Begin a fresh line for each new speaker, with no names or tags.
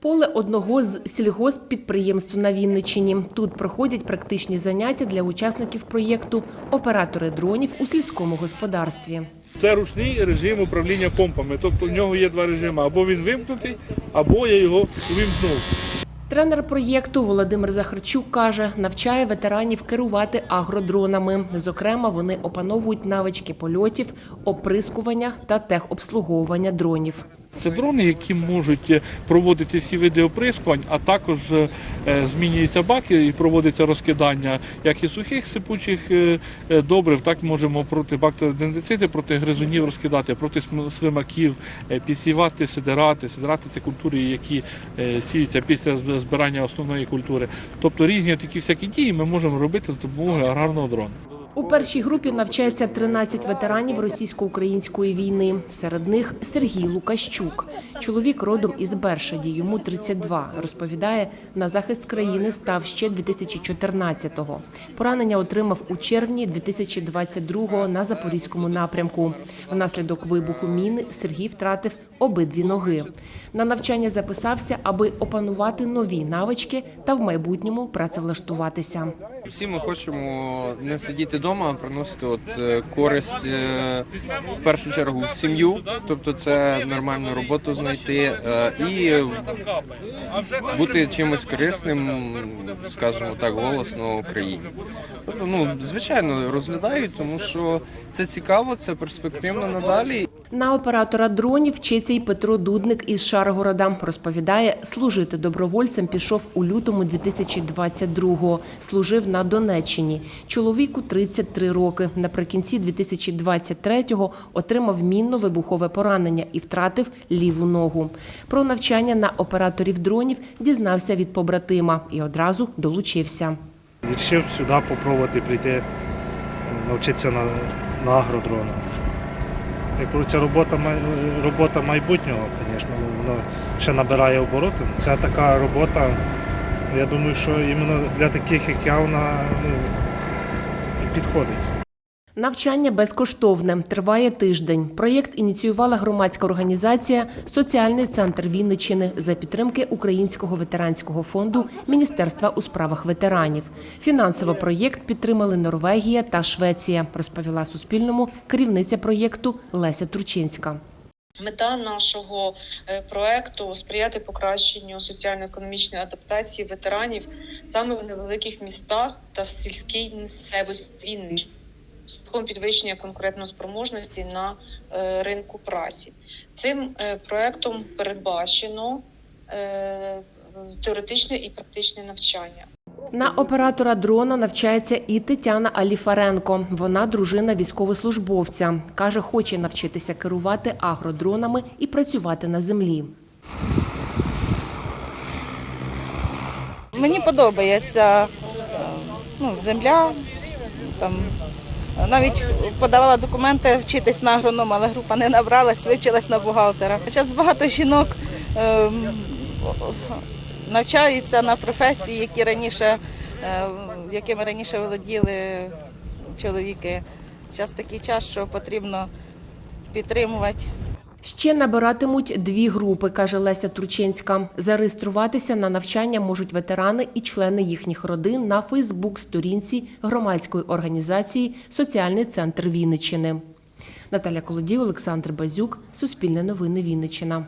Поле одного з сільгосппідприємств на Вінниччині. Тут проходять практичні заняття для учасників проєкту Оператори дронів у сільському господарстві.
Це ручний режим управління помпами. Тобто в нього є два режими: або він вимкнутий, або я його увімкнув.
Тренер проєкту Володимир Захарчук каже, навчає ветеранів керувати агродронами. Зокрема, вони опановують навички польотів, оприскування та техобслуговування дронів.
Це дрони, які можуть е, проводити всі види оприскувань, а також е, е, змінюються баки і проводиться розкидання як і сухих сипучих добрив, так можемо проти бактеріодендроцити, проти гризунів розкидати, проти е, підсівати сидирати. Сидирати це культури, які сіються після збирання основної культури. Тобто різні такі всякі дії ми можемо робити з допомогою аграрного дрона.
У першій групі навчається 13 ветеранів російсько-української війни. Серед них Сергій Лукащук. Чоловік родом із Бершаді, йому 32. Розповідає, на захист країни став ще 2014-го. Поранення отримав у червні 2022-го на Запорізькому напрямку. Внаслідок вибуху міни Сергій втратив обидві ноги. На навчання записався, аби опанувати нові навички та в майбутньому працевлаштуватися.
Всі ми хочемо не сидіти вдома, а приносити от е, користь е, в першу чергу в сім'ю, тобто це нормальну роботу знайти е, і бути чимось корисним, скажімо так, голосно Україні. Тобто, ну звичайно, розглядають, тому що це цікаво, це перспективно надалі.
На оператора дронів вчиться й Петро Дудник із Шаргорода. Розповідає, служити добровольцем пішов у лютому 2022-го. Служив на Донеччині. Чоловіку 33 роки. Наприкінці 2023-го отримав мінно-вибухове поранення і втратив ліву ногу. Про навчання на операторів дронів дізнався від побратима і одразу долучився.
Вирішив сюди спробувати прийти, навчитися на, на агродрона. Як кажуть, робота, робота майбутнього, звісно, ну, воно ще набирає обороти. Це така робота, я думаю, що іменно для таких, як я, вона ну, підходить.
Навчання безкоштовне, триває тиждень. Проєкт ініціювала громадська організація Соціальний центр Вінниччини за підтримки Українського ветеранського фонду Міністерства у справах ветеранів. Фінансово проєкт підтримали Норвегія та Швеція, розповіла Суспільному керівниця проєкту Леся Турчинська.
Мета нашого е, проекту сприяти покращенню соціально-економічної адаптації ветеранів саме в невеликих містах та сільській місцевості Вінниччини шляхом підвищення конкурентоспроможності на е, ринку праці. Цим е, проектом передбачено е, теоретичне і практичне навчання.
На оператора дрона навчається і Тетяна Аліфаренко. Вона дружина військовослужбовця. Каже, хоче навчитися керувати агродронами і працювати на землі.
Мені подобається ну, земля. Там, навіть подавала документи вчитись на агроном, але група не набралась, вивчилась на бухгалтера. Зараз багато жінок ем, навчаються на професії, які раніше, е, якими раніше володіли чоловіки. Зараз такий час, що потрібно підтримувати.
Ще набиратимуть дві групи, каже Леся Турченська. Зареєструватися на навчання можуть ветерани і члени їхніх родин на Фейсбук-сторінці громадської організації Соціальний центр Вінниччини. Наталя Колодій, Олександр Базюк, Суспільне новини Вінниччина.